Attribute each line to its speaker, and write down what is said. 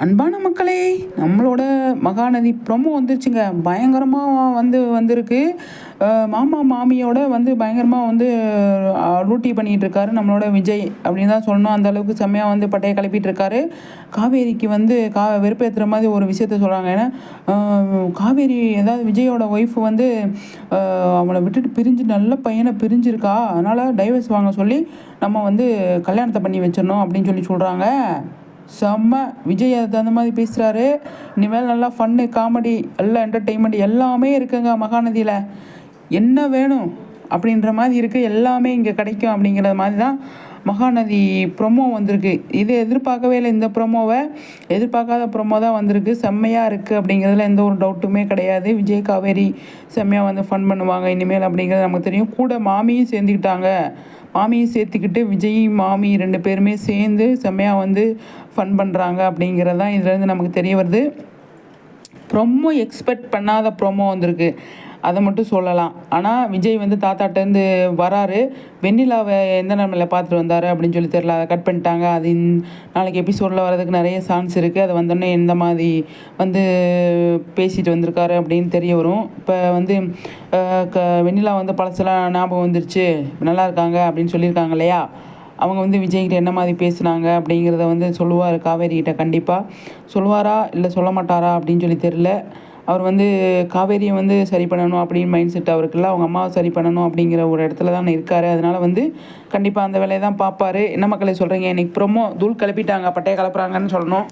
Speaker 1: அன்பான மக்களே நம்மளோட மகாநதி ப்ரொமோ வந்துருச்சுங்க. பயங்கரமாக வந்து வந்திருக்கு. மாமா மாமியோட வந்து பயங்கரமாக வந்து ரூட்டி பண்ணிகிட்டு இருக்காரு நம்மளோட விஜய் அப்படின்னு தான் சொல்லணும். அந்த அளவுக்கு செம்மையாக வந்து பட்டையை கிளப்பிட்டு இருக்காரு காவேரிக்கு வந்து கா வெறுப்பேற்றுற மாதிரி ஒரு விஷயத்த சொல்கிறாங்க ஏன்னா காவேரி ஏதாவது விஜயோட ஒய்ஃப் வந்து அவனை அவளை விட்டுட்டு பிரிஞ்சு நல்ல பையனை பிரிஞ்சிருக்கா. அதனால் டைவர்ஸ் வாங்க சொல்லி நம்ம வந்து கல்யாணத்தை பண்ணி வச்சிடணும் அப்படின்னு சொல்லி சொல்கிறாங்க செம்ம விஜய் அது அந்த மாதிரி பேசுகிறாரு இனிமேல் நல்லா ஃபன்னு காமெடி எல்லாம் என்டர்டெயின்மெண்ட் எல்லாமே இருக்குங்க மகாநதியில். என்ன வேணும்? அப்படின்ற மாதிரி இருக்குது எல்லாமே இங்கே கிடைக்கும் அப்படிங்கிற மாதிரி தான் மகாநதி ப்ரொமோ வந்திருக்கு. இது எதிர்பார்க்கவே இல்லை இந்த ப்ரொமோவை எதிர்பார்க்காத ப்ரொமோ தான் வந்திருக்கு. செம்மையாக இருக்குது அப்படிங்கிறதுல எந்த ஒரு டவுட்டுமே கிடையாது. விஜய் காவேரி செம்மையாக வந்து ஃபன் பண்ணுவாங்க. இனிமேல் அப்படிங்கிறது நமக்கு தெரியும். கூட மாமியும் சேர்ந்துக்கிட்டாங்க. மாமியும் சேர்த்துக்கிட்டு விஜய் மாமி ரெண்டு பேருமே சேர்ந்து செம்மையாக வந்து ஃபன் பண்ணுறாங்க அப்படிங்கிறது தான் இதுலேருந்து நமக்கு தெரிய வருது. ப்ரொமோ எக்ஸ்பெக்ட் பண்ணாத ப்ரொமோ வந்திருக்கு. அதை மட்டும் சொல்லலாம். ஆனால் விஜய் வந்து தாத்தாட்டேருந்து வராரு. வெண்ணிலாவை எந்த நிலமையில் பார்த்துட்டு வந்தார் அப்படின்னு சொல்லி தெரில அதை கட் பண்ணிட்டாங்க. அது நாளைக்கு எபிசோடில் வரதுக்கு நிறைய சான்ஸ் இருக்குது அது வந்தோடனே எந்த மாதிரி வந்து பேசிட்டு வந்திருக்காரு அப்படின்னு தெரிய வரும். இப்போ வந்து க வெண்ணிலா வந்து பழசெல்லாம் ஞாபகம் வந்துருச்சு. நல்லா இருக்காங்க அப்படின்னு சொல்லியிருக்காங்க இல்லையா? அவங்க வந்து விஜய்கிட்ட என்ன மாதிரி பேசுனாங்க அப்படிங்கிறத வந்து சொல்லுவார். காவேரிகிட்ட கண்டிப்பாக சொல்லுவாரா? இல்லை சொல்ல மாட்டாரா அப்படின்னு சொல்லி தெரில அவர் வந்து காவேரியை வந்து சரி பண்ணணும் அப்படின்னு மைண்ட் செட் அவருக்குல்ல அவங்க அம்மாவை சரி பண்ணணும் அப்படிங்கிற ஒரு இடத்துல தான் இருக்காரு. அதனால வந்து கண்டிப்பாக அந்த வேலையை தான் பார்ப்பாரு. என்ன மக்களை சொல்கிறீங்க இன்னைக்கு ப்ரொமோ தூள் கிளப்பிட்டாங்க பட்டையை கிளப்புறாங்கன்னு சொல்லணும்.